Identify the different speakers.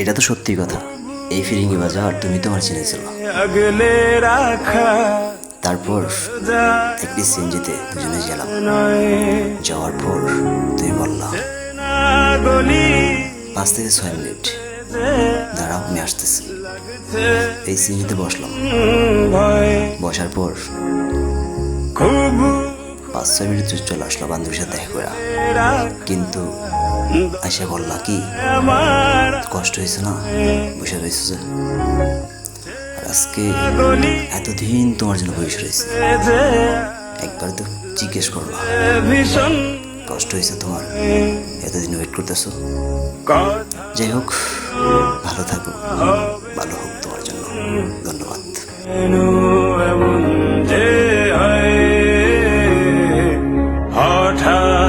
Speaker 1: এটা তো সত্যি কথা। এই ফিরিঙ্গি বাজার তুমি তোমার চিনেছিল তারপর একটি সিএনজিতে দুজনে গেলাম। যাওয়ার পর তুমি বললা, পাঁচ থেকে ছয় মিনিট। দাঁড়াও, আমি আসতেছি। এই সিএনজিতে বসলাম। বসার পর পাঁচ ছয় মিনিট চলে আসলো বান্ধবীর সাথে দেখা করে। কিন্তু এসে বললা, কি?
Speaker 2: বহুত
Speaker 1: কষ্ট হয়েছে না? বসে রয়েছে যে। আজকে এতদিন তোমার জন্য বসে রয়েছে। একবার তো জিজ্ঞেস
Speaker 2: করবা।
Speaker 1: কষ্ট হয়েছে তোমার? এতদিন ওয়েট করতেছো? যাই হোক, ভালো থাকো। ভালো হোক তোমার জন্য। ধন্যবাদ।
Speaker 2: হঠাৎ